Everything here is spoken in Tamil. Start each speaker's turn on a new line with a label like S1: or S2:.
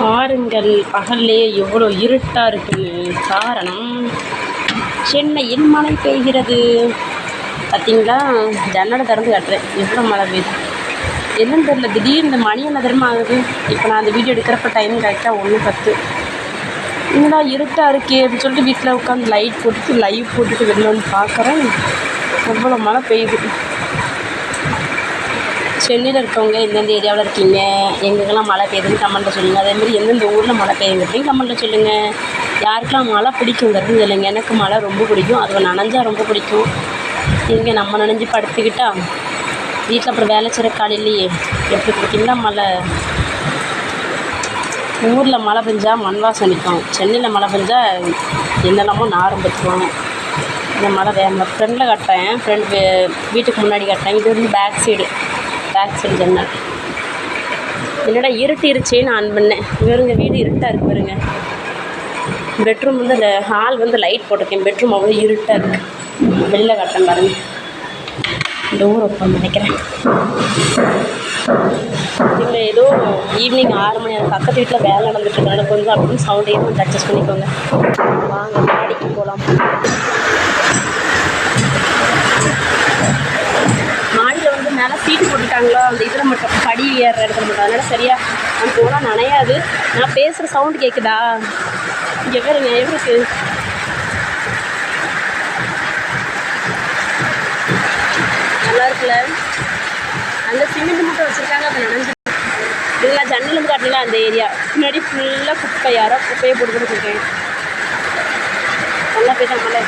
S1: பாருங்கள் பகல்லே எவ்வளோ இருட்டாக இருக்குன்னு காரணம் சென்னையில் மழை பெய்கிறது. பார்த்தீங்களா ஜன்னலை திறந்து காட்டுறேன். எவ்வளோ மழை பெய்யுது? என்னன்னு தெரில திடீர்னு இந்த மணி என்ன தெரியுமா ஆகுது? இப்போ நான் அந்த வீடியோ எடுக்கிறப்ப டைம் கரெக்டாக ஒன்று பத்து. என்னடா இருட்டாக இருக்கே அப்படின்னு சொல்லிட்டு வீட்டில் உட்காந்து லைட் போட்டுட்டு லைவ் போட்டுட்டு வெளில வந்து பார்க்குறேன். எவ்வளோ மழை பெய்யுது. சென்னையில் இருக்கவங்க எந்தெந்த ஏரியாவில் இருக்கீங்க? எங்கெங்கெல்லாம் மழை பெய்யுதுன்னு கமெண்ட்டில் சொல்லுங்கள் அதேமாதிரி எந்தெந்த ஊரில் மழை பெய்யுங்கிறதையும் கமெண்ட்டில் சொல்லுங்கள் யாருக்கெல்லாம் மழை பிடிக்குங்கிறது இல்லைங்க எனக்கு மழை ரொம்ப பிடிக்கும். அது நனைஞ்சால் ரொம்ப பிடிக்கும். எங்கே நம்ம நனைஞ்சு படுத்துக்கிட்டா வீட்டில் அப்புறம் வேலை செய்கிற காலையிலேயே எப்படி பிடிக்குங்களா மழை. ஊரில் மழை பெஞ்சால் மண் வாசம் நிற்கும். சென்னையில் மழை பெஞ்சால் என்னெல்லாமோ நாரம் பற்றுவோம் இந்த மழை வேணும் ஃப்ரெண்டில் கட்டுறேன். ஃப்ரெண்ட் வீட்டுக்கு முன்னாடி கட்டுறேன். இது வந்து பேக் சைடு பேக் சைடு ஜன்னல் என்னடா இருட்டிருச்சேன்னு ஆன் பண்ணேன் இவருங்க வீடு இருட்டாக இருக்கு பாருங்க. பெட்ரூம் வந்து அந்த ஹால் வந்து லைட் போட்டிருக்கேன். பெட்ரூம் அவ்வளோ இருட்டாக இருக்குது வெளில கட்டுறேன் பாருங்க. டோர் ஓப்பன் நினைக்கிறேன். இங்கே ஏதோ ஈவினிங் ஆறு மணி அந்த பக்கத்து வீட்டில் வேலை நடந்துட்டு இருக்காங்க. கொஞ்சம் அப்படின்னு சவுண்ட் கொஞ்சம் அட்ஜஸ்ட் பண்ணிக்கோங்க. வாங்க மாடிக்கு போகலாம் மேலே சீட்டு போட்டுட்டாங்களோ அந்த இதில் மட்டும் படி ஏறுற இடத்துல மட்டும். அதனால் சரியா நான் போனால் நனையாது. நான் பேசுகிற சவுண்டு கேட்குதா இங்கே பேருங்க எவருக்கு? நல்லா இருக்குல்ல? அந்த சிமெண்ட் மட்டும் வச்சுருக்காங்க அதை நனைஞ்சு. இல்லை ஜன்னலும் காட்டில அந்த ஏரியா முன்னாடி ஃபுல்லாக குப்பை யாரோ குப்பையை போட்டு போட்டுருக்கேன் நல்லா போயிட்டான் மலை